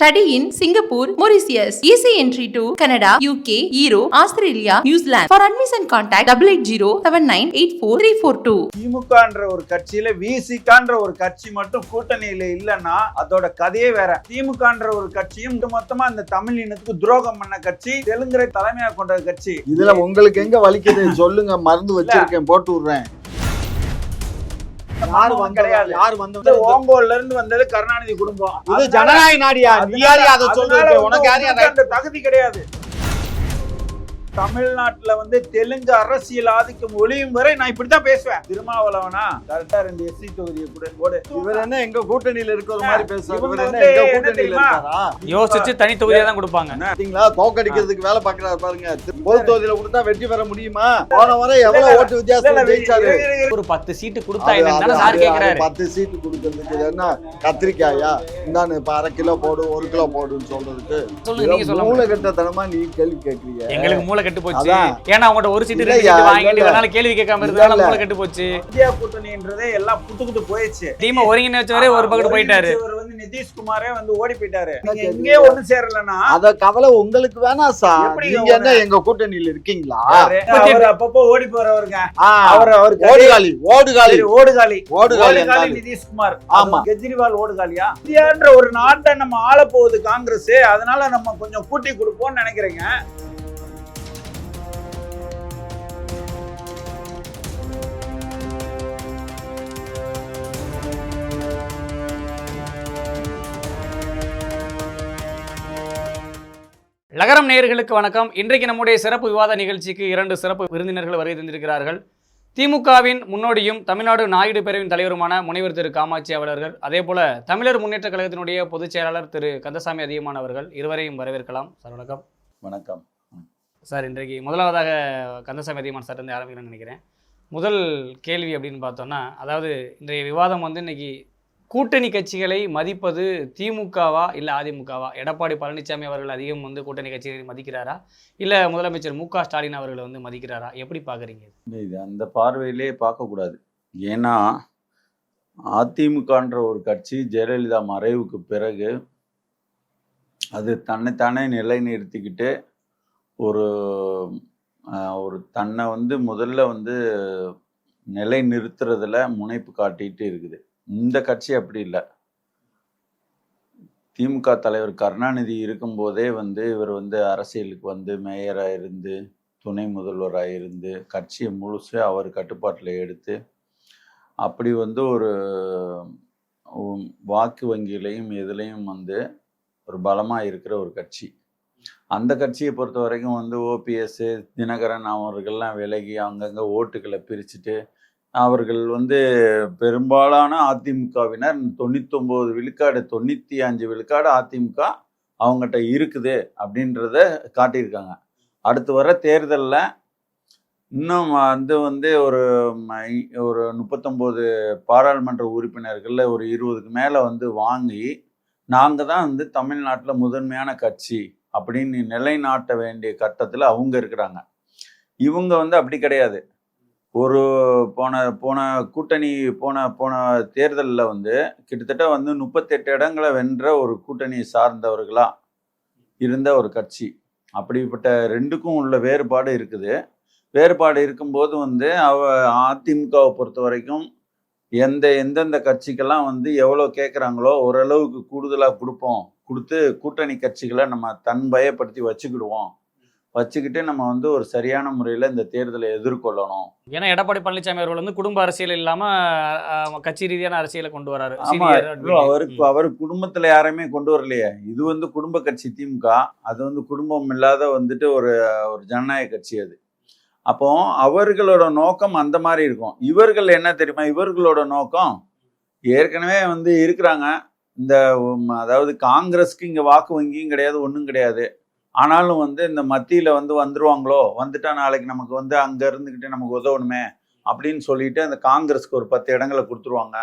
Study in Singapore, Mauritius. Easy entry to Canada, UK, Europe, Australia, New Zealand. For admission contact 880 7984 திமுகன்ற ஒரு கட்சியில விசிகான்ற ஒரு கட்சி மட்டும் கூட்டணியில இல்லைன்னா அதோட கதையே வேற. திமுகன்ற ஒரு கட்சியும் மொத்தமா இந்த தமிழ் இனத்துக்கு துரோகம் பண்ண கட்சி தெலுங்கரை தலைமையா கொண்ட கட்சி. இதுல உங்களுக்கு எங்க வலிக்குது? சொல்லுங்க மருந்து வச்சிருக்கேன் போட்டு விடுறேன். யார் கிடையாது. யார் இது வந்தது ஓங்கோல்ல இருந்து வந்தது கருணாநிதி குடும்பம். இது ஜனநாயக நாடியா நீ யாரு அதை சொல்றது? வந்து உனக்கு யாரு அந்த தகுதி கிடையாது. தமிழ்நாட்டுல வந்து தெலுங்கு அரசியல் ஆதிக்கம் ஒளியும் வரை நான் இப்படித்தான் பேசுவேன். திருமாவளவனா கரெக்டா ரெண்டு எஸ்சி தொகுதியை கூட போடு. இவர் என்ன எங்க கூட்டணியில இருக்கிற மாதிரி? இருக்காரா? யோசிச்சு தனி தொகுதியா தான் கொடுப்பாங்க. பாத்தீங்களா? தோக்கடிக்கிறதுக்கு வேலை பாக்குறாரு பாருங்க. பொது தொகுதியில கொடுத்தா வெற்றி பெற முடியுமா? போன முறை எவ்வளவு ஓட்டு வித்தியாசம் ஜெயிச்சாரு. ஒரு பத்து சீட்டு கொடுத்தா என்னன்னு சார் கேக்குறாரு. பத்து சீட்டு கொடுக்கறதுக்கு என்ன? கத்திரிக்காயா? இந்தான்னு இப்ப அரை கிலோ போடு ஒரு கிலோ போடுன்னு சொல்றதுக்கு சொல்லுங்க நீங்க சொல்லுங்க. மூளை கட்டத்தனமா நீ கேள்வி கேக்குறீங்க எங்களுக்கு மூளை கெட்டு போச்சு. ஏன்னா அவங்கள்ட்ட ஒரு சீட்டு ரெண்டு சீட்டு வாங்கிட்டு. இதனால கேள்வி கேட்காம இருந்ததால இல்ல. மூளை கெட்டு போச்சு. இந்தியா கூட்டணின்றதே எல்லாம் புட்டுக்கிட்டு போயிடுச்சு. டீமை ஒருங்கிணைச்சவரே ஒரு பக்கத்து போயிட்டாரு. இவர் வந்து நிதிஷ்குமாரே வந்து ஓடி போயிட்டாரு. நீங்க. எங்கேயே ஒண்ணு சேரலன்னா அத கவலை உங்களுக்கு வேணாம் சார் நீங்க என்ன எங்க கூட்டணியில இருக்கீங்களா? அவரு அப்பப்போ ஓடி போறவருங்க. அவர் அவர் ஓடுகாலி ஓடுகாலி. ஓடுகாலி. ஓடுகாலி நிதிஷ்குமார். ஆமா. ஆமா. கெஜ்ரிவால் ஓடுகாலியா? இந்தியான்ற ஒரு நாட்டை நம்ம ஆள போகுது காங்கிரஸ். அதனால நம்ம கொஞ்சம் கூட்டி கொடுப்போம்னு நினைக்கிறேங்க. லகரம் நேயர்களுக்கு வணக்கம். இன்றைக்கு நம்முடைய சிறப்பு விவாத நிகழ்ச்சிக்கு இரண்டு சிறப்பு விருந்தினர்கள் வருகை தந்திருக்கிறார்கள். திமுகவின் முன்னோடியும் தமிழ்நாடு நாயுடு பேரவின் தலைவருமான முனைவர் திரு காமாட்சி அவர்கள் அதே போல தமிழர் முன்னேற்ற கழகத்தினுடைய பொதுச் செயலாளர் திரு கந்தசாமி அதிகமான் அவர்கள் இருவரையும் வரவேற்கலாம். சார் வணக்கம். வணக்கம். சார் இன்றைக்கு முதலாவதாக கந்தசாமி அதிகமான் சார் இருந்து ஆரம்பிக்கணும்னு நினைக்கிறேன்? முதல் கேள்வி அப்படின்னு பார்த்தோன்னா அதாவது இன்றைய விவாதம் வந்து இன்னைக்கு கூட்டணி கட்சிகளை மதிப்பது திமுகவா இல்லை அதிமுகவா? எடப்பாடி பழனிசாமி அவர்கள் அதிகம் வந்து கூட்டணி கட்சிகளை மதிக்கிறாரா? இல்லை முதலமைச்சர் மு க ஸ்டாலின் அவர்களை வந்து மதிக்கிறாரா? எப்படி பார்க்குறீங்க இது? அந்த பார்வையிலே பார்க்கக்கூடாது ஏன்னா அதிமுகன்ற ஒரு கட்சி ஜெயலலிதா மறைவுக்கு பிறகு அது தன்னைத்தானே நிலைநிறுத்திக்கிட்டு ஒரு ஒரு தன்னை வந்து முதல்ல வந்து நிலை நிறுத்துறதுல முனைப்பு காட்டிகிட்டு இருக்குது. இந்த கட்சி அப்படி இல்லை. திமுக தலைவர் கருணாநிதி இருக்கும்போதே வந்து இவர் வந்து அரசியலுக்கு வந்து மேயராக இருந்து துணை முதல்வராக இருந்து கட்சியை முழுசு அவர் கட்டுப்பாட்டில் எடுத்து அப்படி வந்து ஒரு வாக்கு வங்கியிலையும் எதுலேயும் வந்து ஒரு பலமாக இருக்கிற ஒரு கட்சி. அந்த கட்சியை பொறுத்த வரைக்கும் வந்து ஓபிஎஸ் தினகரன் அவர்கள்லாம் விலகி அங்கங்கே ஓட்டுகளை பிரிச்சுட்டு அவர்கள் வந்து பெரும்பாலான அதிமுகவினர் தொண்ணூத்தொம்பது விழுக்காடு தொண்ணூற்றி அஞ்சு விழுக்காடு அதிமுக அவங்ககிட்ட இருக்குது அப்படின்றத காட்டியிருக்காங்க. அடுத்து வர தேர்தலில் இன்னும் வந்து வந்து ஒரு ம- ஒரு முப்பத்தொம்போது பாராளுமன்ற உறுப்பினர்களில் ஒரு இருபதுக்கு மேலே வந்து வாங்கி நாங்கள் தான் வந்து தமிழ்நாட்டில் முதன்மையான கட்சி அப்படின்னு நிலைநாட்ட வேண்டிய கட்டத்தில் அவங்க இருக்கிறாங்க. இவங்க வந்து அப்படி கிடையாது. ஒரு போன போன கூட்டணி போன போன தேர்தலில் வந்து கிட்டத்தட்ட வந்து முப்பத்தெட்டு இடங்களை வென்ற ஒரு கூட்டணி சார்ந்தவர்களாக இருந்த ஒரு கட்சி. அப்படிப்பட்ட ரெண்டுக்கும் உள்ள வேறுபாடு இருக்குது. வேறுபாடு இருக்கும்போது வந்து அவ அதிமுகவை பொறுத்த வரைக்கும் எந்த எந்தெந்த கட்சிக்கெல்லாம் வந்து எவ்வளோ கேட்குறாங்களோ ஓரளவுக்கு கூடுதலாக கொடுப்போம். கொடுத்து கூட்டணி கட்சிகளை நம்ம தன் பயப்படுத்தி வச்சுக்கிடுவோம். வச்சுக்கிட்டு நம்ம வந்து ஒரு சரியான முறையில் இந்த தேர்தலை எதிர்கொள்ளணும். ஏன்னா எடப்பாடி பழனிசாமி அவர்கள் வந்து குடும்ப அரசியல் இல்லாமல் கட்சி ரீதியான அரசியலை கொண்டு வராரு. அவருக்கு அவர் குடும்பத்துல யாரையுமே கொண்டு வரலையே. இது வந்து குடும்ப கட்சி திமுக. அது வந்து குடும்பம் இல்லாத வந்துட்டு ஒரு ஒரு ஜனநாயக கட்சி அது. அப்போ அவர்களோட நோக்கம் அந்த மாதிரி இருக்கும். இவர்கள் என்ன தெரியுமா? இவர்களோட நோக்கம் ஏற்கனவே வந்து இருக்கிறாங்க. இந்த அதாவது காங்கிரஸ்க்கு இங்க வாக்கு வங்கியும் கிடையாது ஒன்றும் கிடையாது. ஆனாலும் வந்து இந்த மத்தியில வந்து வந்துருவாங்களோ? வந்துட்டா நாளைக்கு நமக்கு வந்து அங்க இருந்துகிட்டு நமக்கு உதவணுமே? அப்படின்னு சொல்லிட்டு அந்த காங்கிரஸ்க்கு ஒரு பத்து இடங்களை கொடுத்துருவாங்க.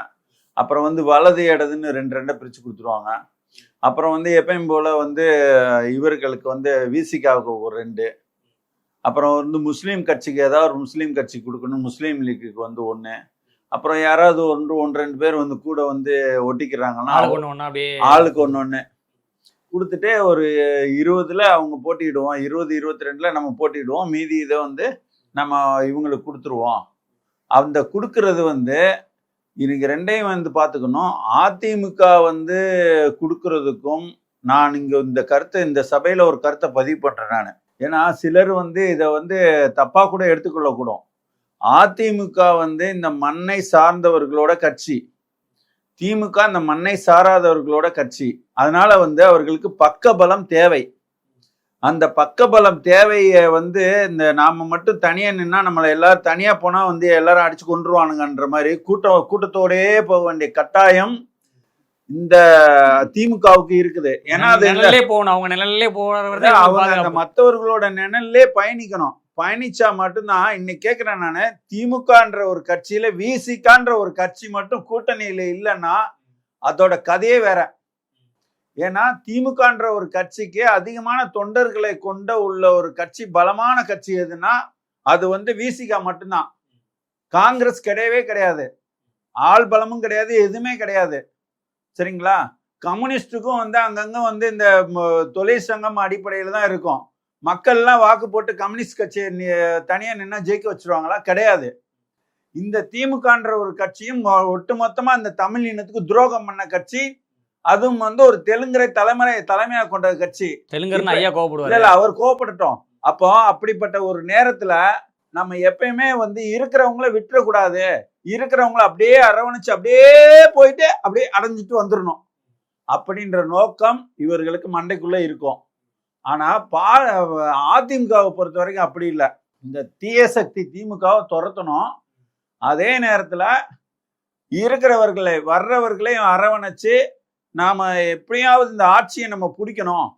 அப்புறம் வந்து வலது இடதுன்னு ரெண்டு ரெண்டை பிரித்து கொடுத்துருவாங்க. அப்புறம் வந்து எப்பயும் போல் வந்து இவர்களுக்கு வந்து விசிகாவுக்கு ஒரு ரெண்டு. அப்புறம் வந்து முஸ்லீம் கட்சிக்கு ஏதாவது ஒரு முஸ்லீம் கட்சி கொடுக்கணும். முஸ்லீம் லீக்குக்கு வந்து ஒன்று அப்புறம் யாராவது ஒன்று ஒன்று ரெண்டு பேர் வந்து கூட வந்து ஒட்டிக்கிறாங்கன்னா ஆளுக்கு ஒன்று ஒன்றா அப்படியே ஆளுக்கு ஒன்று ஒன்று கொடுத்துட்டு ஒரு இருபதுல அவங்க போட்டிடுவோம் இருபது இருபத்தி ரெண்டுல நம்ம போட்டிடுவோம் மீதி இதை வந்து நம்ம இவங்களுக்கு கொடுத்துருவோம். அந்த கொடுக்கறது வந்து இன்னைக்கு ரெண்டையும் வந்து பார்த்துக்கணும் அதிமுக வந்து கொடுக்கறதுக்கும் நான் இங்கே இந்த கருத்தை இந்த சபையில் ஒரு கருத்தை பதிவு பண்ணுறேன் நான். ஏன்னா சிலர் வந்து இதை வந்து தப்பாக கூட எடுத்துக்கொள்ளக்கூடும். அதிமுக வந்து இந்த மண்ணை சார்ந்தவர்களோட கட்சி. திமுக இந்த மண்ணை சாராதவர்களோட கட்சி. அதனால வந்து அவர்களுக்கு பக்கபலம் தேவை. அந்த பக்கபலம் தேவையை வந்து இந்த நாம மட்டும் தனியா நின்னா நம்மளை எல்லாரும் தனியா போனா வந்து எல்லாரும் அடிச்சு கொண்டுருவானுங்கன்ற மாதிரி கூட்டம் கூட்டத்தோடயே போக வேண்டிய கட்டாயம் இந்த திமுகவுக்கு இருக்குது. ஏன்னா அது நிழல்லே போகணும். அவங்க நிழல்லே அதான் அவங்க அந்த மத்தவர்களோட நிழல்லே பயணிக்கணும். பயணிச்சா மட்டும்தான் இன்னைக்கு கேட்குறேன் நான் திமுகன்ற ஒரு கட்சியில விசிகான்ற ஒரு கட்சி மட்டும் கூட்டணியில இல்லைன்னா அதோட கதையே வேற. ஏன்னா திமுகன்ற ஒரு கட்சிக்கு அதிகமான தொண்டர்களை கொண்ட உள்ள ஒரு கட்சி பலமான கட்சி எதுன்னா அது வந்து விசிகா மட்டும்தான். காங்கிரஸ் கிடையவே கிடையாது. ஆள் பலமும் கிடையாது எதுவுமே கிடையாது. சரிங்களா? கம்யூனிஸ்டுக்கும் வந்து அங்கங்க வந்து இந்த தொழிற்சங்கம் அடிப்படையில் தான் இருக்கும். மக்கள்லாம் வாக்கு போட்டு கம்யூனிஸ்ட் கட்சியை நி- தனியா நின்னா ஜெயிக்க வச்சிருவாங்களா? கிடையாது. இந்த திமுகன்ற ஒரு கட்சியும் மொ- ஒட்டுமொத்தமா இந்த தமிழ் இனத்துக்கு துரோகம் பண்ண கட்சி அதுவும் வந்து ஒரு தெலுங்கரை தலைமுறை தலைமையா கொண்ட கட்சி. தெலுங்கர்னு இப்ப- ஐயா கோவப்படுவார். இல்ல அவர் கோவப்படட்டும் அப்போ அப்படிப்பட்ட ஒரு நேரத்துல நம்ம எப்பயுமே வந்து இருக்கிறவங்கள விட்டுறக்கூடாது. இருக்கிறவங்கள அப்படியே அரவணைச்சு அப்படியே போயிட்டு அப்படியே அடைஞ்சிட்டு வந்துடணும் அப்படின்ற நோக்கம் இவர்களுக்கு மண்டைக்குள்ள இருக்கும். ஆனால் பா அதிமுகவை பொறுத்த வரைக்கும் அப்படி இல்லை. இந்த தீய சக்தி திமுகவை துரத்தணும். அதே நேரத்தில் இருக்கிறவர்களை வர்றவர்களையும் அரவணைச்சு நாம் எப்படியாவது இந்த ஆட்சியை நம்ம பிடிக்கணும்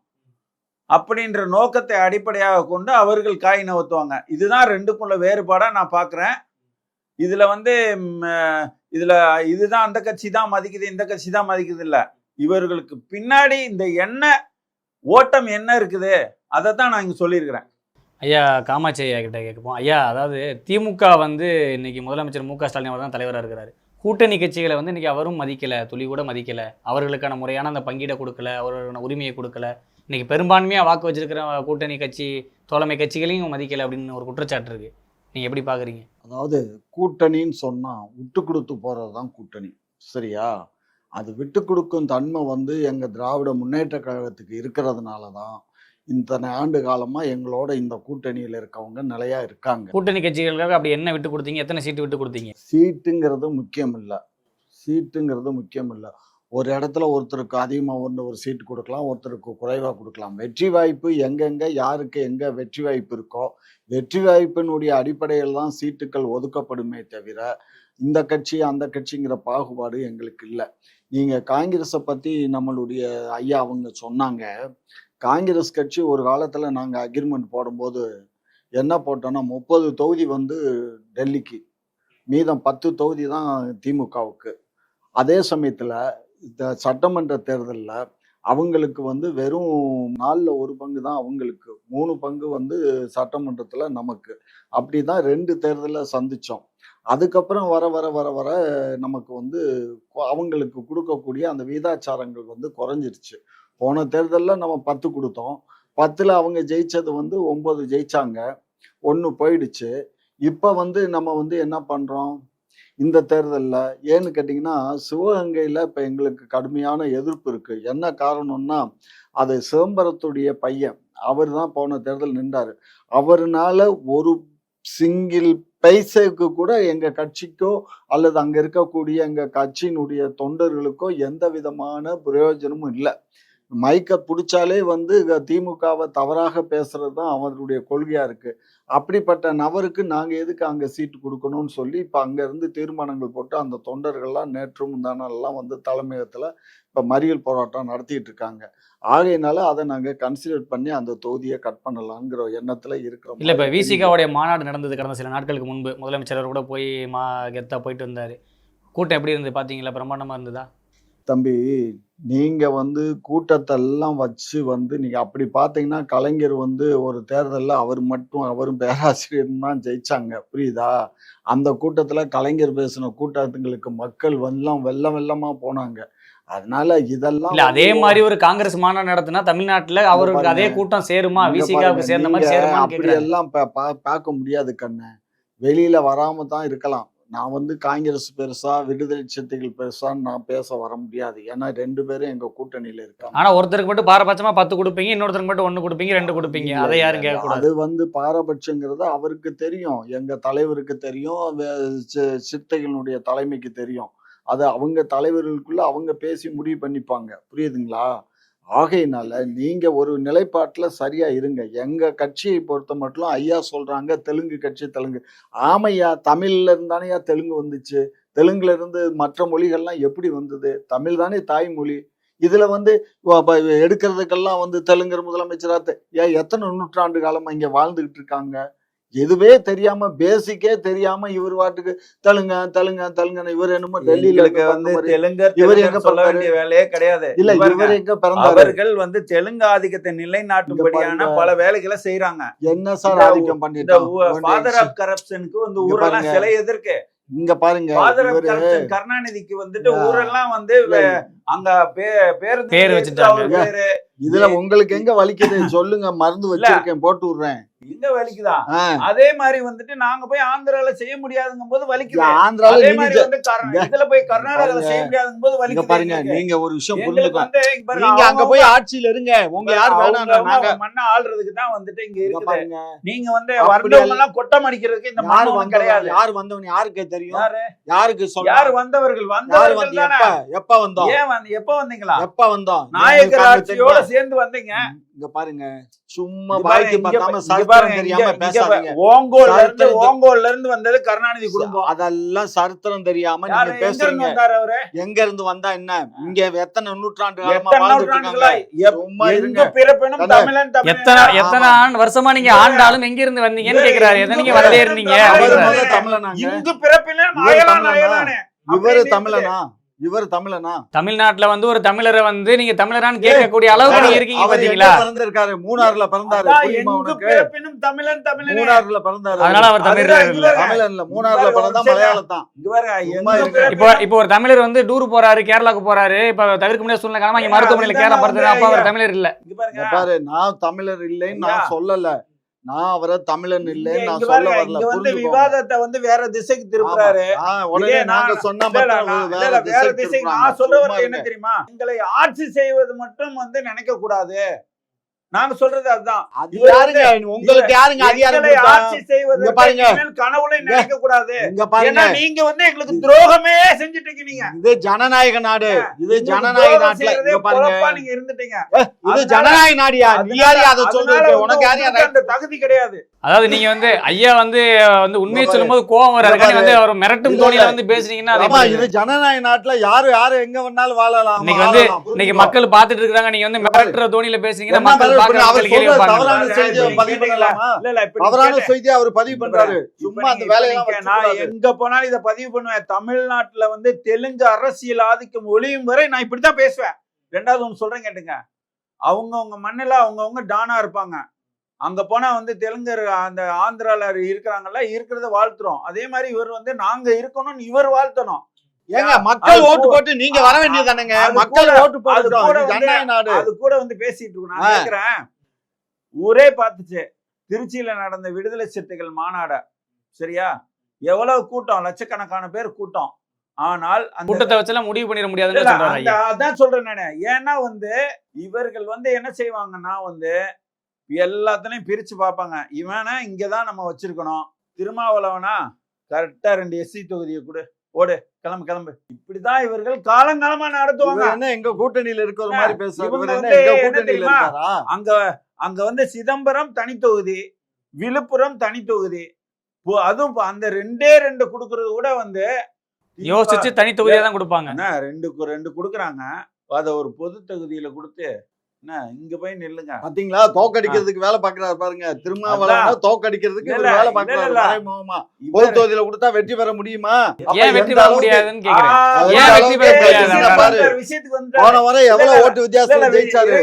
அப்படின்ற நோக்கத்தை அடிப்படையாக கொண்டு அவர்கள் காய் நவுத்துவாங்க. இதுதான் ரெண்டுக்குள்ள வேறுபாடாக நான் பார்க்குறேன் இதில் வந்து இதில் இதுதான் அந்த கட்சி தான் மதிக்குது இந்த கட்சி தான் மதிக்குது இல்லை. இவர்களுக்கு பின்னாடி இந்த எண்ணெய் ஓட்டம் என்ன இருக்குது? அதை தான் நான் இங்க சொல்லியிருக்கிறேன். ஐயா காமாட்சி ஐயா கிட்ட கேட்போம் ஐயா அதாவது திமுக வந்து இன்னைக்கு முதலமைச்சர் மு க. ஸ்டாலின் அவர் தான் தலைவராக இருக்கிறாரு. கூட்டணி கட்சிகளை வந்து இன்னைக்கு அவரும் மதிக்கல துளி கூட மதிக்கல. அவர்களுக்கான முறையான அந்த பங்கீடை கொடுக்கல அவர்களுக்கான உரிமையை கொடுக்கல. இன்னைக்கு பெரும்பான்மையா வாக்கு வச்சிருக்கிற கூட்டணி கட்சி தோழமை கட்சிகளையும் மதிக்கல அப்படின்னு ஒரு குற்றச்சாட்டு இருக்கு. நீங்க எப்படி பாக்குறீங்க? அதாவது கூட்டணின்னு சொன்னா விட்டு கொடுத்து போறது தான் கூட்டணி. சரியா? அது விட்டு கொடுக்கும் தன்மை வந்து எங்க திராவிட முன்னேற்ற கழகத்துக்கு இருக்கிறதுனால தான் இத்தனை ஆண்டு காலமா எங்களோட இந்த கூட்டணியில இருக்கவங்க நிலையா இருக்காங்க. கூட்டணி கட்சிகளுக்காக அப்படி என்ன விட்டு கொடுத்தீங்க? எத்தனை சீட்டு விட்டு கொடுத்தீங்க? சீட்டுங்கிறது முக்கியம் இல்லை சீட்டுங்கிறது முக்கியம் இல்லை ஒரு இடத்துல ஒருத்தருக்கு அதிகமாக ஒன்று ஒரு சீட்டு கொடுக்கலாம் ஒருத்தருக்கு குறைவாக கொடுக்கலாம். வெற்றி வாய்ப்பு எங்கெங்கே யாருக்கு எங்கே வெற்றி வாய்ப்பு இருக்கோ வெற்றி வாய்ப்பினுடைய அடிப்படையில் தான் சீட்டுகள் ஒதுக்கப்படுமே தவிர இந்த கட்சி அந்த கட்சிங்கிற பாகுபாடு எங்களுக்கு இல்லை. நீங்கள் காங்கிரஸை பற்றி நம்மளுடைய ஐயா அவங்க சொன்னாங்க. காங்கிரஸ் கட்சி ஒரு காலத்தில் நாங்கள் அக்ரிமெண்ட் போடும்போது என்ன போட்டோன்னா முப்பது தொகுதி வந்து டெல்லிக்கு மீதம் பத்து தொகுதி தான் திமுகவுக்கு. அதே சமயத்தில் இந்த சட்டமன்ற தேர்தலில் அவங்களுக்கு வந்து வெறும் நாலில் ஒரு பங்கு தான் அவங்களுக்கு. மூணு பங்கு வந்து சட்டமன்றத்தில் நமக்கு. அப்படி தான் ரெண்டு தேர்தலில் சந்தித்தோம் அதுக்கப்புறம் வர வர வர வர நமக்கு வந்து அவங்களுக்கு கொடுக்கக்கூடிய அந்த வீதாச்சாரங்கள் வந்து குறைஞ்சிருச்சு. போன தேர்தலில் நம்ம பத்து கொடுத்தோம். பத்தில் அவங்க ஜெயிச்சது வந்து ஒம்பது ஜெயிச்சாங்க. ஒன்று போயிடுச்சு. இப்போ வந்து நம்ம வந்து என்ன பண்ணுறோம் இந்த தேர்தலில் ஏன்னு கேட்டிங்கன்னா சிவகங்கையில் இப்போ எங்களுக்கு கடுமையான எதிர்ப்பு இருக்குது என்ன காரணம்னா அது சிதம்பரத்துடைய பையன். அவர் தான் போன தேர்தல் நின்றார். அவர்னால ஒரு சிங்கிள் பைசைக்கு கூட எங்கள் கட்சிக்கோ அல்லது அங்கே இருக்கக்கூடிய எங்கள் கட்சியினுடைய தொண்டர்களுக்கோ எந்த விதமான பிரயோஜனமும் இல்லை. மைக்கை பிடிச்சாலே வந்து திமுகவை தவறாக பேசுறது தான் அவருடைய கொள்கையா இருக்கு. அப்படிப்பட்ட நபருக்கு நாங்க எதுக்கு அங்க சீட்டு கொடுக்கணும்னு சொல்லி இப்ப அங்க இருந்து தீர்மானங்கள் போட்டு அந்த தொண்டர்கள்லாம் நேற்று முந்தானெல்லாம் வந்து தலைமையகத்துல இப்ப மறியல் போராட்டம் நடத்திட்டு இருக்காங்க. ஆகையினால அதை நாங்க கன்சிடர் பண்ணி அந்த தொகுதியை கட் பண்ணலாங்கிற எண்ணத்துல இருக்கிறோம் இல்ல இப்ப விசிகாவுடைய மாநாடு நடந்தது கடந்த சில நாட்களுக்கு முன்பு. முதலமைச்சர் கூட போய் மா கெத்தா போயிட்டு வந்தாரு. கூட்டம் எப்படி இருந்தது? பாத்தீங்களா? பிரம்மாண்டமா இருந்ததா? தம்பி நீங்க வந்து கூட்டத்தை எல்லாம் வச்சு வந்து நீங்க அப்படி பாத்தீங்கன்னா கலைஞர் வந்து ஒரு தேர்தல்ல அவர் மட்டும் அவரும் பேராசிரியரும் தான் ஜெயிச்சாங்க. புரியுதா? அந்த கூட்டத்துல கலைஞர் பேசின கூட்டத்துங்களுக்கு மக்கள் வெள்ளம் வெள்ளம் வெள்ளமா போனாங்க. அதனால இதெல்லாம் இல்ல அதே மாதிரி ஒரு காங்கிரஸ் மாநாடு நடத்தினா தமிழ்நாட்டுல அவருக்கு. அதே கூட்டம் சேருமா? விசிகாவுக்கு சேர்ந்த மாதிரி சேருமான்னு அப்படி எல்லாம் பார்க்க முடியாது கண்ணு. வெளியில வராம தான் இருக்கலாம். நான் வந்து காங்கிரஸ் பெருசா விடுதலை சிறுத்தைகள் பெருசான்னு நான் பேச வர முடியாது. ஏன்னா ரெண்டு பேரும் எங்க கூட்டணியில இருக்காங்க. ஆனா ஒருத்தருக்கு மட்டும் பாரபட்சமா பத்து கொடுப்பீங்க இன்னொருத்தருக்கு மட்டும் ஒண்ணு கொடுப்பீங்க ரெண்டு கொடுப்பீங்க. அதை யாரும் அது வந்து பாரபட்சங்கிறது அவருக்கு தெரியும். எங்க தலைவருக்கு தெரியும். சிறுத்தைகளுடைய தலைமைக்கு தெரியும். அது அவங்க தலைவர்களுக்குள்ள அவங்க பேசி முடிவு பண்ணிப்பாங்க. புரியுதுங்களா? ஆகையினால நீங்க ஒரு நிலைப்பாட்டில் சரியா இருங்க. எங்க கட்சியை பொறுத்த மட்டும் ஐயா சொல்றாங்க தெலுங்கு கட்சி தெலுங்கு. ஆமையா தமிழ்ல இருந்தானேயா தெலுங்கு வந்துச்சு. தெலுங்குல இருந்து மற்ற மொழிகள்லாம் எப்படி வந்தது? தமிழ் தானே தாய்மொழி. இதுல வந்து எடுக்கிறதுக்கெல்லாம் வந்து தெலுங்கர் முதலமைச்சராக ஏன் எத்தனை நூற்றாண்டு காலமா இங்க வாழ்ந்துகிட்டு இருக்காங்க? எதுவே தெரியாம பேசிக்கே தெரியாம இவர் வாட்டுக்கு தெலுங்க தெலுங்க தெலுங்கன்னு இவர் என்னமோ டெல்லியில இருந்து வந்து. தெலுங்கர் இவர் எங்க சொல்ல? வேண்டிய வேலையே கிடையாது இல்ல இவர் எங்க பிறந்தாரு அவர்கள் வந்து தெலுங்கு ஆதிக்கத்தை நிலைநாட்டும்படியான. பல வேலைகளை செய்யறாங்க என்ன சார் ஆதிக்கம் இந்த பண்ணிட்டான் ஃபாதர் ஆஃப் கரப்ஷனுக்கு வந்து ஊரெல்லாம். சிலை எதிர்க்கு இங்க பாருங்க கருணாநிதிக்கு வந்துட்டு. ஊரெல்லாம் வந்து அங்க பே- பேருந்து பேர் நிலையத்துக்கு வச்சுட்டாங்க. பேரு இதுல உங்களுக்கு எங்க வலிக்குது சொல்லுங்க மருந்து வச்சிருக்கேன் போட்டு விடுறேன் இங்க வலிக்குதா? ஆ, அதே மாதிரி வந்துட்டு நாங்க போய் ஆந்திரால செய்ய முடியாதுங்கும் போது வலிக்குது ஆந்திரால அதே மாதிரி வந்து இதுல போய் கர்நாடகால. செய்ய முடியாதுங்கும் போது இங்க வலிக்குது பாருங்க. நீங்க ஒரு விஷயம் வந்து பாருங்க, நீங்க அங்க போய் ஆட்சியில இருங்க. உங்க யார் வேணாம் நாங்க மண்ணை ஆள்றதுக்கு தான் வந்துட்டு இங்க இருக்குது. நீங்க வந்து வந்தவங்க எல்லாம் கொட்டம் அடிக்கிறதுக்கு இந்த மண்ணு வந்தவன் கிடையாது. யார் வந்தவன் யாருக்கு தெரியும்? யாரு? யாருக்கு சொல்ல யார் வந்தவர்கள்? வந்தவர்கள் வந்து எப்ப வந்தோம்? ஏன் வந்து எப்ப வந்தீங்களா? எப்ப வந்தோம்? நாயக்கர் ஆட்சியோட? சேர்ந்து வந்தீங்க. இங்க பாருங்க. சும்மா பார்க்காம இங்க சரித்திரம் பாருங்க, தெரியாம பேசாதீங்க. ஓங்கோல்ல இருந்து ஓங்கோல்ல இருந்து வந்தது கருணாநிதி குடும்பம். அதெல்லாம் சரித்திரம் தெரியாம நீங்க எங்க இருந்து பேசுறீங்க. வந்தாரு அவரு? எங்க இருந்து வந்தா என்ன? இங்க எத்தனை நூற்றாண்டு காலமா எத்தனை. தமிழன் தமிழன். எத்தனை ஆண்டு வருஷமா நீங்க ஆண்டாலும் எங்க இருந்து வந்தீங்கன்னு கேக்குறாரு. எதை நீங்க வந்தே இருந்தீங்க தமிழனாங்க இங்கு பிறப்பிலும் இவர் தமிழனா? இவரு தமிழனா? தமிழனா தமிழ்நாட்டுல வந்து ஒரு தமிழரை வந்து நீங்க தமிழரான்னு கேட்கக்கூடிய அளவுக்கு நீங்க இருக்கீங்க பாத்தீங்களா? பிறந்திருக்காரு? மூணாறுல பிறந்தாரு தமிழன் தமிழனே. மூணாறுல பிறந்தாரு. அதனால அவர் தமிழர். இல்ல இவரு. தமிழன்ல மூணாறுல பிறந்தா இவர் மலையாளம் தான். இங்க பாருங்க, சும்மா எங்க இருங்க. பிறப்பினும் இப்போ இப்போ ஒரு தமிழர் வந்து டூர் போறாரு கேரளாக்கு போறாரு இப்ப தவிர்க்க முடியாத சூழ்நிலை காரணமா இங்க மருத்துவமனையில கேரளா படுத்துறது அப்ப அவர் தமிழர் இல்ல. இங்க பாருங்க. இங்க பாரு நான் தமிழர் இல்லைன்னு நான். சொல்லல. நான் அவரை தமிழன் இல்லைன்னு நான் சொல்ல வரல இங்க வந்து. விவாதத்தை வந்து வேற திசைக்கு திருப்புறாரு உடனே நாங்க நான் சொன்னா இல்ல, இல்ல, வேற இல்ல, இல்ல, திசைக்கு. நான் சொல்ல வரது என்ன. தெரியுமா எங்களை ஆட்சி செய்வது மட்டும் வந்து நினைக்க கூடாது நாங்க சொல்றது அதுதான். அது இவர் யாருங்க? உங்களுக்கு யாருங்க அதிகாரம்? ஆட்சி செய்வது இங்க பாருங்க. கனவுல நினைக்க கூடாது. இங்க பாருங்க. நீங்க வந்து எங்களுக்கு துரோகமே செஞ்சுட்டு இருக்கீங்க இது ஜனநாயக நாடு. இது ஜனநாயக நாட்டுல இங்க பாருங்க. நீங்க இருந்துட்டீங்க. இது ஜனநாயக நாடியா? நீ யாரு அதை சொல்றது? உனக்கு யாரு அந்த தகுதி கிடையாது. அதாவது நீங்க வந்து ஐயா வந்து வந்து உண்மையை சொல்லும்போது கோவம் அதுக்காண்டி வந்து. அவர் மிரட்டும் தோணியில. வந்து பேசுனீங்கன்னா? இது ஜனநாயக நாட்டுல யாரு யாரு எங்க வேணாலும் வாழலாம்? இன்னைக்கு வந்து இன்னைக்கு. மக்கள் பாத்துட்டு இருக்காங்க நீங்க வந்து மிரட்டுற தோணியில மக்கள் தவறான அவர் பதிவு பண்றாரு. சும்மா அந்த நான். எங்க போனாலும் இதை பதிவு பண்ணுவேன். தமிழ்நாட்டுல வந்து தெலுங்கு அரசியல் ஆதிக்கம் ஒளியும் வரை நான் இப்படித்தான் பேசுவேன். ரெண்டாவது ஒண்ணு சொல்றேன் கேட்டுங்க. அவங்கவங்க மண்ணுல அவங்கவங்க டானா இருப்பாங்க. அங்க போனா வந்து தெலுங்கர் அந்த ஆந்திரால இருக்கிறாங்கல்ல இருக்கிறத வாழ்த்துறோம். அதே மாதிரி இவர் வந்து நாங்க இருக்கணும்னு இவர் வாழ்த்தணும். ஏங்க மக்கள் ஓட்டு போட்டு நீங்க வர வேண்டியதானங்க அது மக்கள் ஓட்டு நாடு. அது கூட வந்து பேசிட்டு இருக்கோம். நான். கேக்குறேன். ஊரே பார்த்துச்சு. திருச்சியில நடந்த விடுதலை சிறுத்தைகள் மாநாட சரியா? எவ்வளவு கூட்டம்? லட்சக்கணக்கான பேர் கூட்டம். ஆனால் அந்த கூட்டத்தை வச்செல்லாம் முடிவு பண்ணிட ஐயா அதான் சொல்றேன் நானு. ஏன்னா வந்து இவர்கள் வந்து என்ன செய்வாங்கன்னா வந்து எல்லாத்துலயும் பிரிச்சு பார்ப்பாங்க. இவனை இங்கதான் நம்ம வச்சிருக்கணும். திருமாவளவனா கரெக்டா ரெண்டு எஸ்சி தொகுதியை கொடு. ஓடு கிளம்பு கிளம்பு. இப்படிதான் இவர்கள் காலங்காலமா நடத்துவாங்க. என்ன எங்க கூட்டணியில இருக்கிற மாதிரி? இருக்காரா? அங்க அங்க வந்து சிதம்பரம் தனி தொகுதி விழுப்புரம் தனி தொகுதி இப்போ அதுவும் அந்த ரெண்டே ரெண்டு குடுக்கறது கூட வந்து யோசிச்சு தனி தொகுதியா தான் கொடுப்பாங்க. என்ன ரெண்டு ரெண்டு குடுக்குறாங்க. அத ஒரு பொது தொகுதியில கொடுத்து என்ன இங்க போய் நில்லுங்க பாத்தீங்களா தோக்கடிக்கிறதுக்கு வேலை பாக்குறாரு பாருங்க திருமாவளவன் தோக்கடிக்கிறதுக்கு வேலை பாக்குறாரு பொது தொகுதியில கொடுத்தா வெற்றி பெற முடியுமா ஏன் வெற்றி பெற முடியாதுன்னு கேக்குறேன் ஆ, ஏன் எந்த வெற்றி பெற அளவுக்கு முடியாது? பேசுறீங்க அதான் பாரு. விஷயத்துக்கு வந்துட்டாரு. போன முறை எவ்வளவு ஓட்டு இல்ல, ஜெயிச்சாரு.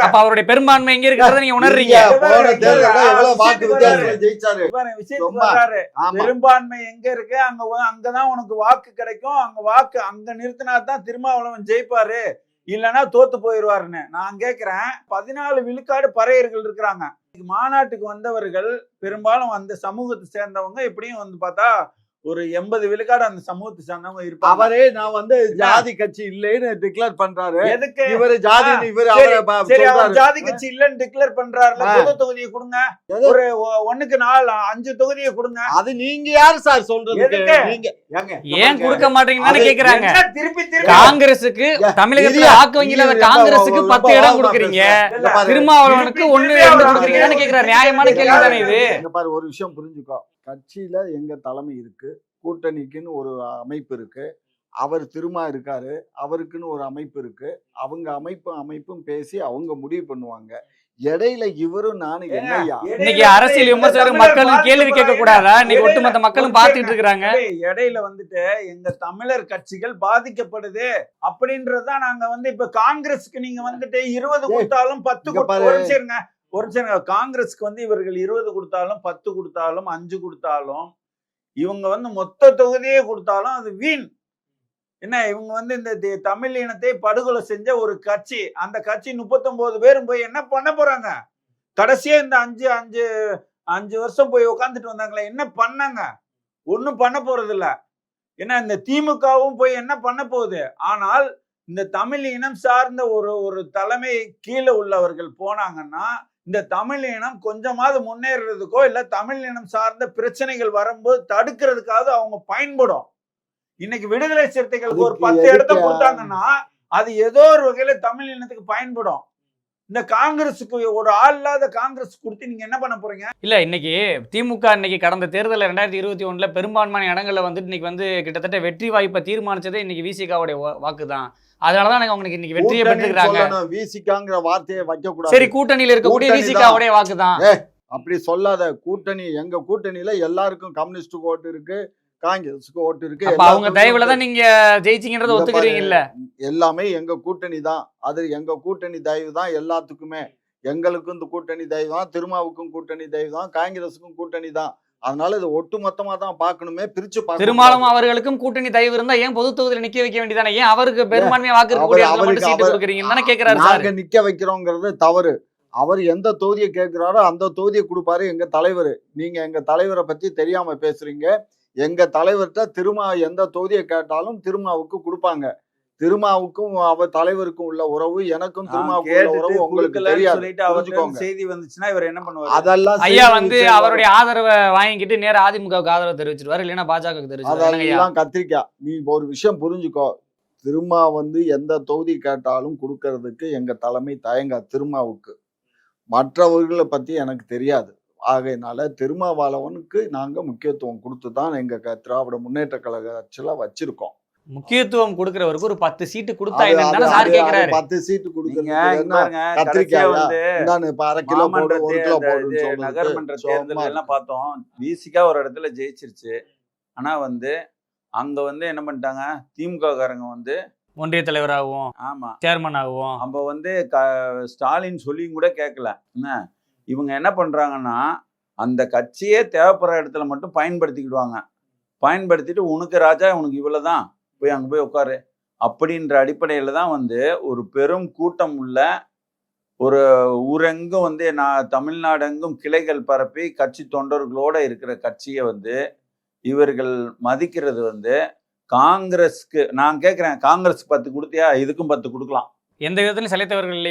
அப்ப அவருடைய பெரும்பான்மை எங்க இருக்கிறத நீங்க உணர்றீங்க? போன தேர்தல்ல எவ்வளவு வாக்கு வராரு. ஜெயிச்சாரு பாருங்க, விஷயத்துக்கு ரொம்ப. வராரு. ஆமா பெரும்பான்மை எங்க இருக்கு அங்க அங்கதான் உனக்கு வாக்கு கிடைக்கும் அங்க வாக்கு அங்க நிறுத்தினா தான் திருமாவளவன் ஜெயிப்பாரு இல்லைன்னா தோத்து போயிடுவாருன்னு. நான் கேட்குறேன் பதினாலு விழுக்காடு பறையர்கள் இருக்கிறாங்க. மாநாட்டுக்கு வந்தவர்கள் பெரும்பாலும் அந்த சமூகத்தை சேர்ந்தவங்க எப்படியும் வந்து பார்த்தா ஒரு எண்பது விழுக்காடு அந்த சமூகத்தை சேர்ந்தவங்க இருப்பாங்க. அவரே நான் வந்து ஜாதி கட்சி இல்லைன்னு டிக்ளேர் பண்றாரு. எதுக்கு? இவரு ஜாதி இவரு ஜாதி கட்சி இல்லன்னு டிக்ளேர் பண்றாருல. பொது தொகுதியை கொடுங்க? ஒரு ஒண்ணுக்கு நாலு அஞ்சு தொகுதியை கொடுங்க. அது நீங்க யாரு சார் எதுக்கு? நீங்க ஏங்க ஏன் கொடுக்க மாட்டீங்கன்னு கேக்குறாங்க? திருப்பி திருப்பி. காங்கிரஸுக்கு தமிழகத்துல? வாக்கு வங்கியில காங்கிரஸுக்கு பத்து இடம் கொடுக்குறீங்க. திருமாவளவனுக்கு ஒண்ணு அவர் கொடுக்குறீங்கன்னு கேக்குறாரு. நியாயமான கேள்வி தானே இது? பாரு ஒரு விஷயம் புரிஞ்சுக்கோ. கட்சியில எங்க தலைமை இருக்கு. கூட்டணிக்குன்னு ஒரு அமைப்பு இருக்கு. அவர் திருமா இருக்காரு. அவருக்குன்னு ஒரு அமைப்பு இருக்கு. அவங்க அமைப்பும் அமைப்பும் பேசி அவங்க முடிவு பண்ணுவாங்க. இடையில இவரும் நானும் என்னையா இன்னைக்கு அரசியல் விமர்சகர் மக்களும் கேள்வி கேட்க கூடாதா இன்னைக்கு ஒட்டுமொத்த மக்களும் பார்த்துட்டு இருக்காங்க ஏய், இடையில வந்துட்டு எங்க தமிழர் கட்சிகள் பாதிக்கப்படுது அப்படின்றதுதான் நாங்க வந்து இப்ப காங்கிரஸ்க்கு நீங்க வந்துட்டு இருபது கொடுத்தாலும் பத்து இங்க ஒரிஜினல் காங்கிரஸ்க்கு வந்து இவர்கள் இருபது கொடுத்தாலும் பத்து கொடுத்தாலும் அஞ்சு கொடுத்தாலும் இவங்க வந்து மொத்த தொகுதியே கொடுத்தாலும் அது வீண். என்ன? இவங்க வந்து இந்த தி- தமிழ் இனத்தை படுகொலை செஞ்ச ஒரு கட்சி. அந்த கட்சி முப்பத்தொன்பது பேரும் போய் என்ன பண்ண போறாங்க? கடைசியா இந்த அஞ்சு அஞ்சு அஞ்சு வருஷம் போய் உட்காந்துட்டு வந்தாங்களே என்ன பண்ணாங்க? ஒன்றும் பண்ண போறது இல்ல ஏன்னா இந்த திமுகவும் போய் என்ன பண்ண போகுது? ஆனால் இந்த தமிழ் இனம் சார்ந்த ஒரு ஒரு தலைமை கீழே உள்ளவர்கள் போனாங்கன்னா இந்த தமிழ் இனம் கொஞ்சமாவது முன்னேறதுக்கோ இல்ல தமிழ் இனம் சார்ந்த பிரச்சனைகள் வரும்போது தடுக்கிறதுக்காவது அவங்க பயன்படும். இன்னைக்கு விடுதலை சிறுத்தைகளுக்கு ஒரு பத்து இடத்த? கொடுத்தாங்கன்னா அது ஏதோ ஒரு வகையில தமிழ் இனத்துக்கு பயன்படும். இந்த காங்கிரஸுக்கு ஒரு ஆள் இல்லாத காங்கிரஸ் கொடுத்து நீங்க என்ன பண்ண போறீங்க? இல்ல இன்னைக்கு திமுக இன்னைக்கு கடந்த தேர்தலில் ரெண்டாயிரத்தி இருபத்தி ஒண்ணுல பெரும்பான்மையான இடங்கள்ல வந்துட்டு இன்னைக்கு வந்து கிட்டத்தட்ட வெற்றி வாய்ப்பை தீர்மானிச்சதே இன்னைக்கு விசிகாவுடைய வாக்கு தான் அதனாலதான் நாங்க உங்களுக்கு இன்னைக்கு வெற்றியை பெற்றுக்கிறாங்க விசிகாங்கிற வார்த்தையை வைக்க சரி கூடாது கூட்டணியில இருக்கக்கூடிய தான். விசிகாவுடைய வாக்கு தான் அப்படி சொல்லாத கூட்டணி எங்க கூட்டணியில எல்லாருக்கும் கம்யூனிஸ்டுக்கு ஓட்டு இருக்கு காங்கிரஸுக்கு ஓட்டு இருக்கு அவங்க தயவுல தான் நீங்க ஜெயிச்சீங்கன்றத ஒத்துக்கிறீங்கல்ல? எல்லாமே எங்க கூட்டணி தான் அது எங்க கூட்டணி தயவு தான் எல்லாத்துக்குமே. எங்களுக்கும் இந்த கூட்டணி தயவு தான் திருமாவுக்கும் கூட்டணி தயவு தான் காங்கிரஸுக்கும் கூட்டணி தான் அதனால இது ஒட்டு மொத்தமா தான் பார்க்கணுமே பிரிச்சு கூடாது. அவர்களுக்கும் கூட்டணி தயவு இருந்தா ஏன் பொது தொகுதியில நிக்க வைக்க வேண்டியதானே? ஏன் அவருக்கு பெரும்பான்மையா வாக்கு கொடுக்குறீங்கன்னு கேக்குறாரு நாங்க நிக்க வைக்கிறோங்கிறது தவறு. அவர் எந்த தொகுதியை கேட்கிறாரோ அந்த தொகுதியை கொடுப்பாரு எங்க தலைவர். நீங்க எங்க தலைவரை பத்தி தெரியாம பேசுறீங்க. எங்க தலைவர்கிட்ட திருமா எந்த தொகுதியை கேட்டாலும் திருமாவுக்கு கொடுப்பாங்க. திருமாவுக்கும் அவர் தலைவருக்கும் உள்ள உறவு எனக்கும் திருமாவுக்கும் உறவு உங்களுக்கு தெரியாது. செய்தி வந்துச்சுன்னா இவர் என்ன பண்ணுவாரு? அதெல்லாம் ஐயா வந்து அவருடைய ஆதரவை வாங்கிக்கிட்டு நேரா அதிமுகவுக்கு ஆதரவு தெரிவிச்சிருவாரு இல்லைன்னா பாஜகவுக்கு தெரிவிச்சிருவாரு. கத்திரிக்காய். நீ ஒரு விஷயம் புரிஞ்சுக்கோ. திருமா வந்து எந்த தொகுதி கேட்டாலும் கொடுக்கறதுக்கு எங்க தலைமை தயங்கா திருமாவுக்கு. மற்றவர்களை பத்தி எனக்கு தெரியாது. ஆகையினால திருமாவளவனுக்கு நாங்க முக்கியத்துவம் கொடுத்து தான் எங்க க- திராவிட முன்னேற்ற கழக ஆட்சியில வச்சிருக்கோம். முக்கியத்துவம் கொடுக்கறவருக்கு ஒரு பத்து சீட்டு கொடுத்தா என்னன்னு சார் கேக்குறாரு. பத்து சீட்டு கொடுக்கறதுக்கு நகர்மன்ற தேர்தல் எல்லாம். பார்த்தோம். விசிகா ஒரு இடத்துல ஜெயிச்சிருச்சு. ஆனா வந்து அங்க வந்து என்ன பண்ணிட்டாங்க? திமுக காரங்க வந்து ஒன்றிய தலைவராகவும் ஆமா. சேர்மன் ஆகவும். நம்ம வந்து க- ஸ்டாலின் சொல்லியும் கூட கேட்கல என்ன? இவங்க என்ன பண்றாங்கன்னா அந்த கட்சியே தேவைப்படுற இடத்துல மட்டும் பயன்படுத்திக்கிடுவாங்க. பயன்படுத்திட்டு உனக்கு ராஜா உனக்கு இவ்வளவுதான் போய் அங்க போய் உட்காரு அப்படின்ற அடிப்படையில தான் வந்து ஒரு பெரும் கூட்டம் உள்ள ஒரு ஊரெங்கும் வந்து நான் தமிழ்நாடெங்கும் கிளைகள் பரப்பி கட்சி தொண்டர்களோட இருக்கிற கட்சியை வந்து இவர்கள் மதிக்கிறது வந்து காங்கிரஸ்க்கு நான் கேட்குறேன் காங்கிரஸ் பத்து கொடுத்தியா? இதுக்கும் பத்து கொடுக்கலாம். எந்த விதத்திலும் செலுத்தவர்கள் இல்லை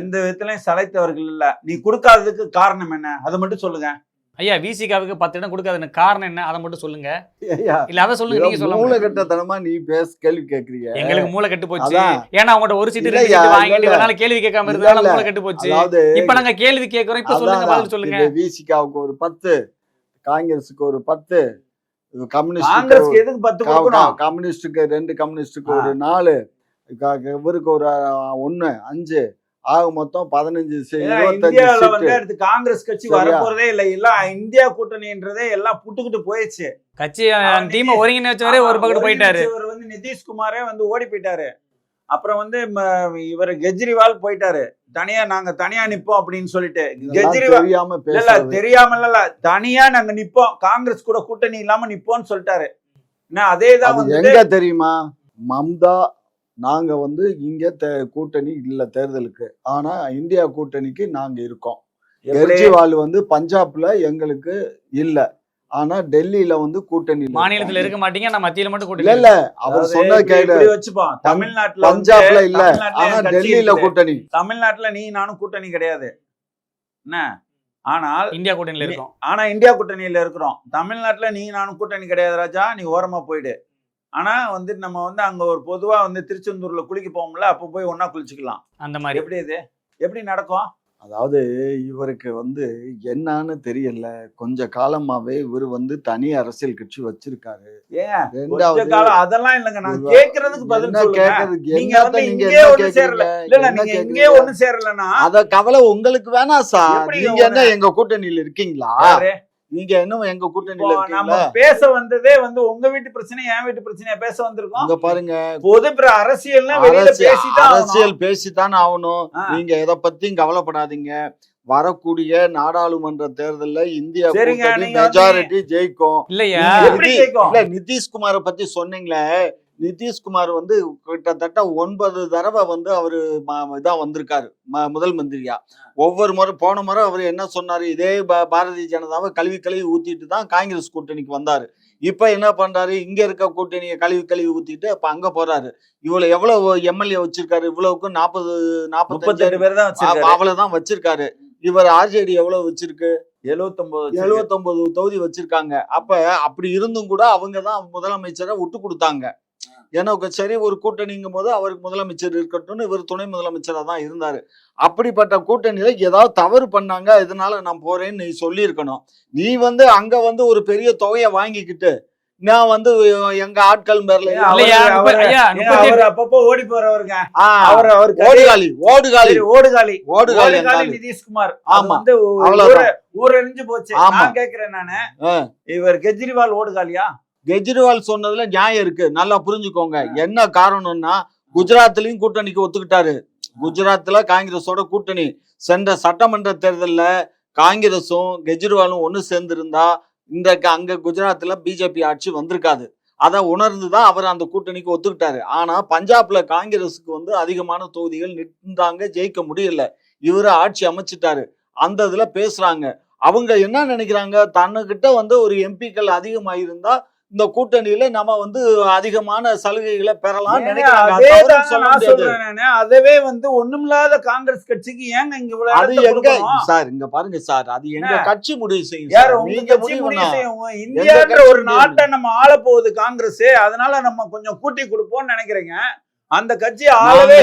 எந்த விதத்திலையும் சளைத்தவர்கள் இல்ல. நீ கொடுக்காததுக்கு காரணம் என்ன? அதை மட்டும் சொல்லுங்க. ஐயா விசிகாவுக்கு பத்து இடம் கொடுக்காதுன்னு காரணம் என்ன? அதை மட்டும் சொல்லுங்க. இல்ல அதை சொல்லுங்க நீங்க சொல்லுங்க. மூலகட்டத்தனமா நீ பேச கேள்வி கேக்குறீங்க. எங்களுக்கு மூளை கெட்டு போச்சு. ஏன்னா அவங்கள்ட்ட ஒரு சீட்டு ரெண்டு சீட்டு வாங்கிட்டு. இதனால கேள்வி கேட்காம இருந்ததால. மூளை கெட்டு போச்சு. இப்ப நாங்க கேள்வி கேட்கறோம். இப்ப சொல்லுங்க பதில் சொல்லுங்க. விசிகாவுக்கு ஒரு பத்து காங்கிரஸுக்கு ஒரு பத்து கம்யூனிஸ்டுக்கு காங்கிரஸ்க்கு எதுக்கு பத்து கொடுக்கணும்? கம்யூனிஸ்டுக்கு ரெண்டு கம்யூனிஸ்டுக்கு ஒரு நாலு இவருக்கு ஒரு ஒண்ணு அஞ்சு ஆக மொத்தம் பதினஞ்சு இந்தியாவுல வந்து அடுத்து காங்கிரஸ் கட்சி? வரப்போறதே இல்ல. எல்லாம் இந்தியா கூட்டணின்றதே எல்லாம் புட்டுக்கிட்டு போயிடுச்சு. கட்சி டீமை ஒருங்கிணைச்சவரே ஒரு பக்கத்து போயிட்டாரு. இவர் வந்து நிதிஷ்குமாரே வந்து ஓடி போயிட்டாரு. அப்புறம் வந்து இவர் கெஜ்ரிவால் போயிட்டாரு. தனியா நாங்க தனியா நிப்போம் அப்படின்னு சொல்லிட்டு. கெஜ்ரிவால் இல்ல தெரியாம இல்ல. தனியா நாங்க நிப்போம். காங்கிரஸ் கூட கூட்டணி இல்லாம நிப்போம்னு சொல்லிட்டாரு. அது வந்து எங்க தெரியுமா? மம்தா நாங்க வந்து இங்க தே- கூட்டணி இல்ல தேர்தலுக்கு. ஆனா இந்தியா கூட்டணிக்கு நாங்க இருக்கோம்? கெஜ்ரிவால் வந்து பஞ்சாப்ல எங்களுக்கு இல்ல. ஆனா டெல்லியில வந்து கூட்டணி மாநிலத்துல இருக்க மாட்டீங்க நான் மத்தியில மட்டும் கூட்டணி இல்ல அவர் சொன்ன கேடு இப்படி வச்சுப்போம் தமிழ்நாட்டுல பஞ்சாப்ல இல்ல. ஆனா டெல்லியில. கூட்டணி. தமிழ்நாட்டுல நீ நானும் கூட்டணி கிடையாது. என்ன? ஆனால் இந்தியா கூட்டணியில இருக்கோம். ஆனா இந்தியா கூட்டணியில இருக்கிறோம். தமிழ்நாட்டுல நீ நானும் கூட்டணி கிடையாது ராஜா. நீ ஓரமா போயிடு. ஆனா வந்து நம்ம வந்து அங்க ஒரு பொதுவா வந்து திருச்செந்தூர்ல குளிக்க போவோம்ல அப்ப போய் ஒண்ணா குளிச்சுக்கலாம். அந்த மாதிரி. எப்படி இது? எப்படி நடக்கும்? அதாவது இவருக்கு வந்து என்னன்னு தெரியல. கொஞ்ச காலமாவே இவர் வந்து தனி அரசியல் கட்சி வச்சிருக்காரு. அதெல்லாம் இல்லைங்க. நான் கேக்குறதுக்கு பதில் கேக்குறதுக்கு? நீங்க என்னத்த வந்து நீங்க இங்கே என்ன ஒண்ணு சேரலன்னா அத கவலை உங்களுக்கு வேணாம் சார். நீங்க என்ன எங்க கூட்டணியில இருக்கீங்களா? நீங்க இன்னும் எங்க கூட்டணியில நம்ம பேச வந்ததே வந்து உங்க வீட்டு பிரச்சனை என் வீட்டு பிரச்சனையா பேச வந்திருக்கோம். இங்க பாருங்க. பொது அரசியல்னா வெளியில அரசியல் பேசிதான். அரசியல் பேசித்தான் ஆகணும். நீங்க எதை பத்தியும் கவலைப்படாதீங்க. வரக்கூடிய நாடாளுமன்ற தேர்தல்ல இந்தியா மெஜாரிட்டி ஜெயிக்கும். இல்லையா? நிதிஷ்குமார பத்தி சொன்னீங்களே. நிதிஷ்குமார் வந்து கிட்டத்தட்ட ஒன்பது தடவை வந்து அவரு ம- இதா வந்திருக்காரு ம- முதல் மந்திரியா. ஒவ்வொரு முறை போன முறை அவர் என்ன சொன்னாரு இதே பா- பாரதிய ஜனதாவை கழுவி கழுவி ஊத்திட்டு தான் காங்கிரஸ் கூட்டணிக்கு வந்தாரு. இப்ப என்ன பண்றாரு இங்க இருக்க கூட்டணியை கழுவி கழுவி ஊத்திட்டு அப்ப அங்க போறாரு. இவ்வளவு எவ்வளவு எம்எல்ஏ வச்சிருக்காரு இவ்வளவுக்கு நாற்பது நாற்பத்தஞ்சு பேர் தான் அவ்வளவுதான் வச்சிருக்காரு. இவர் ஆர்ஜேடி எவ்வளவு வச்சிருக்கு? எழுவத்தொன்பது. எழுவத்தொன்பது தொகுதி வச்சிருக்காங்க. அப்ப அப்படி இருந்தும் கூட அவங்க தான் முதலமைச்சரை விட்டு கொடுத்தாங்க. ஏன்னா சரி ஒரு கூட்டணிங்கும் போது அவருக்கு முதலமைச்சர் இருக்கட்டும்னு இவர் துணை முதலமைச்சரா தான் இருந்தாரு. அப்படிப்பட்ட கூட்டணியில ஏதாவது தவறு பண்ணாங்க இதனால நான் போறேன்னு நீ சொல்லியிருக்கணும். நீ வந்து அங்க வந்து ஒரு பெரிய தொகையை வாங்கிக்கிட்டு நான் வந்து எங்க ஆட்கள் பேர்ல அப்பப்போ ஓடி போறவருங்க. அவர் அவர் ஓடுகாலி ஓடுகாலி. ஓடுகாலி. ஓடுகாலி நிதிஷ்குமார். ஆமா. வந்து ஊரறிஞ்சு போச்சு. நான் கேக்குறேன் நானு. இவர் கெஜ்ரிவால் ஓடுகாலியா? கெஜ்ரிவால் சொன்னதுல நியாயம் இருக்கு. நல்லா புரிஞ்சுக்கோங்க. என்ன காரணம்னா குஜராத்லயும் கூட்டணிக்கு ஒத்துக்கிட்டாரு. குஜராத்ல காங்கிரஸோட கூட்டணி. சென்ற சட்டமன்ற தேர்தல்ல காங்கிரஸும் கெஜ்ரிவாலும் ஒண்ணு சேர்ந்திருந்தா இன்றைக்கு அங்க குஜராத்ல பிஜேபி ஆட்சி வந்திருக்காது. அதை உணர்ந்து தான் அவர் அந்த கூட்டணிக்கு ஒத்துக்கிட்டாரு. ஆனா பஞ்சாப்ல காங்கிரஸுக்கு வந்து அதிகமான தொகுதிகள் நின்றாங்க ஜெயிக்க முடியல. இவரு ஆட்சி அமைச்சிட்டாரு. அந்த இதுல பேசுறாங்க. அவங்க என்ன நினைக்கிறாங்க? தன்னுகிட்ட வந்து ஒரு எம்பிக்கள் அதிகமாயிருந்தா இந்த கூட்டணியில நம்ம வந்து அதிகமான சலுகைகளை பெறலாம் நினைக்கிறாங்க. அதவே வந்து ஒண்ணுமில்லாத காங்கிரஸ் கட்சிக்கு ஏங்க இங்க அது எங்க? சார் இங்க பாருங்க சார். அது எங்க? கட்சி முடிவு செய்யும் நீங்க இந்தியான்ற ஒரு நாட்டை நம்ம ஆள போகுது காங்கிரஸ் அதனால நம்ம கொஞ்சம் கூட்டி கொடுப்போம்னு நினைக்கிறேங்க. அந்த கட்சி ஆளவே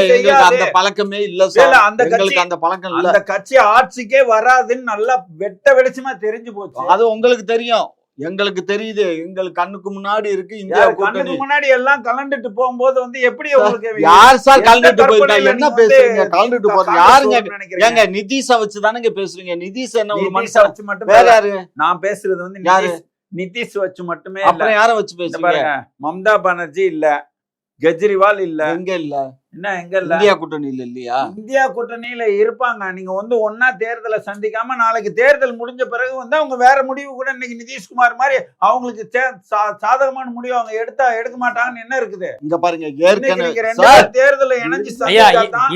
அந்த பழக்கமே இல்ல சார். அந்த கட்சி அந்த பழக்கம் இல்ல. அந்த கட்சி ஆட்சிக்கே வராதுன்னு நல்லா வெட்ட வெளிச்சமா தெரிஞ்சு போச்சு. அது உங்களுக்கு தெரியும். எங்களுக்கு தெரியுது எங்களுக்கு கண்ணுக்கு முன்னாடி இருக்கு இந்தியா கூட்டணி கண்ணுக்கு முன்னாடி எல்லாம் கலந்துட்டு போகும்போது வந்து எப்படி உங்களுக்கு யார் சார் கலந்துட்டு போயிருக்கா கற்பனையில என்ன பேசுறீங்க? கலந்துட்டு காங்கிரஸ் யாருங்க? ஏங்க நிதிஷ வச்சு தானங்க பேசுறீங்க? நிதிஷ் என்ன ஒரு மனுஷன்? வச்சு மட்டும் வேற. யாரு? நான் பேசுறது வந்து யாரு? நிதிஷ் வச்சு மட்டுமே அப்புறம் யார வச்சு பேசுறீங்க? மம்தா பானர்ஜி இல்ல கெஜ்ரிவால் இல்ல. எங்க இல்ல? என்ன எங்க இல்ல? இந்தியா கூட்டணியில இல்லையா? இந்தியா கூட்டணியில இருப்பாங்க. நீங்க வந்து ஒன்னா தேர்தலை சந்திக்காம நாளைக்கு தேர்தல் முடிஞ்ச பிறகு வந்து அவங்க வேற முடிவு கூட இன்னைக்கு நிதிஷ்குமார் மாதிரி அவங்களுக்கு சே- சா- சாதகமான முடிவு அவங்க எடுத்தா எடுக்க மாட்டாங்கன்னு என்ன இருக்குது? இங்க பாருங்க தேர்தலை இணைஞ்சு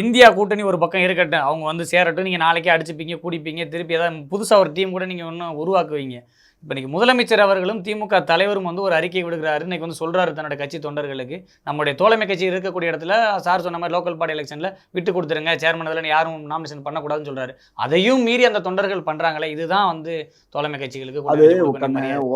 இந்தியா கூட்டணி ஒரு பக்கம் இருக்கட்டும். அவங்க வந்து சேரட்டும். நீங்க நாளைக்கே அடிச்சுப்பீங்க குடிப்பீங்க திருப்பி ஏதாவது புதுசா ஒரு டீம் கூட நீங்க ஒன்றும் உருவாக்குவீங்க. இப்போ இன்னைக்கு முதலமைச்சர் அவர்களும் திமுக தலைவரும் வந்து ஒரு அறிக்கை விடுகிறாரு. இன்னைக்கு வந்து சொல்றாரு தன்னோட கட்சி தொண்டர்களுக்கு. நம்முடைய தோழமை கட்சி இருக்கக்கூடிய இடத்துல சார் சொன்ன மாதிரி லோக்கல் பாடி எலெக்ஷன்ல விட்டு கொடுத்துருங்க சேர்மன் இதில் யாரும் நாமினேஷன் பண்ணக்கூடாதுன்னு சொல்றாரு. அதையும் மீறி அந்த தொண்டர்கள் பண்றாங்களே இதுதான் வந்து தோழமை கட்சிகளுக்கு அது.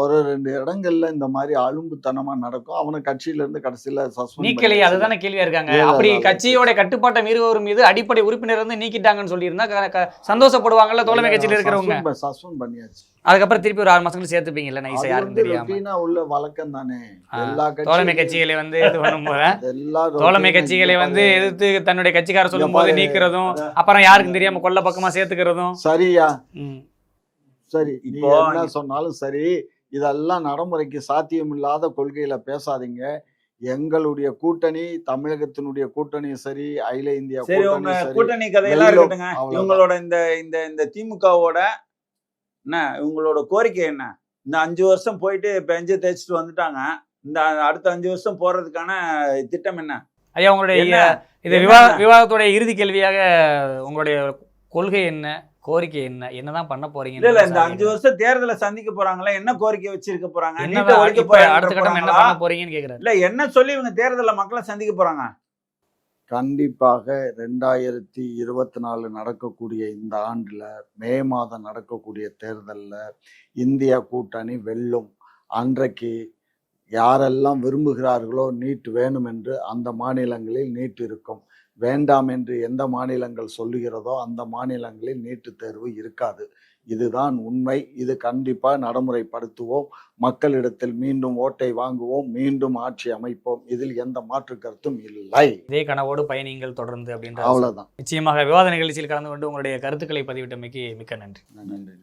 ஒரு ரெண்டு இடங்கள்ல இந்த மாதிரி அலும்புத்தனமா நடக்கும். அவனை கட்சியில இருந்து கடைசியில சஸ்பெண்ட் நீக்கலையே அதுதானே கேள்வியா இருக்காங்க. அப்படி. கட்சியோட கட்டுப்பாட்டை மீறுபவர் மீது அடிப்படை உறுப்பினர் வந்து நீக்கிட்டாங்கன்னு சொல்லியிருந்தா சந்தோஷப்படுவாங்கல்ல தோழமை கட்சியில் இருக்கிறவங்க. சஸ்பெண்ட் பண்ணியாச்சு. அதுக்கப்புறம் திருப்பி ஒரு ஆறு மாசம் கழிச்சு சேர்த்துப்பீங்கல்ல நைஸா யாருக்கும் தெரியாம உள்ள வழக்கம் தானே எல்லா தோழமை கட்சிகளை வந்து இது பண்ணும்போது எல்லா தோழமை கட்சிகளை வந்து. எதிர்த்து தன்னுடைய கட்சிக்கார சொல்லும் போது. நீக்கிறதும் அப்புறம் யாருக்கும் தெரியாம கொல்ல பக்கமா சேர்த்துக்கிறதும் சரியா. சரி நீ இப்போ என்ன சொன்னாலும் சரி இதெல்லாம் நடைமுறைக்கு சாத்தியமில்லாத கொள்கையில பேசாதீங்க எங்களுடைய கூட்டணி தமிழகத்தினுடைய கூட்டணியும் சரி அகில இந்திய கூட்டணி கதையெல்லாம் இருக்கட்டுங்க. இவங்களோட இந்த இந்த இந்த திமுகவோட என்ன இவங்களோட கோரிக்கை என்ன? இந்த அஞ்சு வருஷம் போயிட்டு பெஞ்சு தேய்ச்சிட்டு வந்துட்டாங்க. இந்த அடுத்த அஞ்சு வருஷம் போறதுக்கான திட்டம் என்ன? ஐயா உங்களுடைய? இது? விவா விவாதத்துடைய இறுதி கேள்வியாக உங்களுடைய கொள்கை என்ன? கோரிக்கை என்ன? என்னதான் பண்ண போறீங்க இல்ல இந்த அஞ்சு வருஷம் தேர்தலை சந்திக்க போறாங்களா? என்ன கோரிக்கை வச்சிருக்க போறாங்க? அடுத்த கட்டம் என்ன பண்ண போறீங்கன்னு கேக்குறாரு. இல்ல என்ன சொல்லி இவங்க தேர்தல்ல மக்களை சந்திக்க போறாங்க? கண்டிப்பாக ரெண்டாயிரத்தி இருபத்தி நாலு நடக்கக்கூடிய இந்த ஆண்டில் மே மாதம் நடக்கக்கூடிய தேர்தலில் இந்தியா கூட்டணி வெல்லும். அன்றைக்கு யாரெல்லாம் விரும்புகிறார்களோ நீட் வேணும் என்று அந்த மாநிலங்களில் நீட் இருக்கும். வேண்டாம் என்று எந்த மாநிலங்கள் சொல்லுகிறதோ அந்த மாநிலங்களில் நீட்டு தேர்வு இருக்காது. இதுதான் உண்மை. இது கண்டிப்பா நடைமுறைப்படுத்துவோம். மக்களிடத்தில் மீண்டும் ஓட்டை வாங்குவோம். மீண்டும் ஆட்சி அமைப்போம். இதில் எந்த மாற்று கருத்தும் இல்லை. இதே கனவோடு பயணிங்கள் தொடர்ந்து அப்படின்ற அவ்வளவுதான். நிச்சயமாக விவாத நிகழ்ச்சியில் கலந்து கொண்டு உங்களுடைய கருத்துக்களை பதிவிட்டமைக்கு மிக்க நன்றி. நன்றி.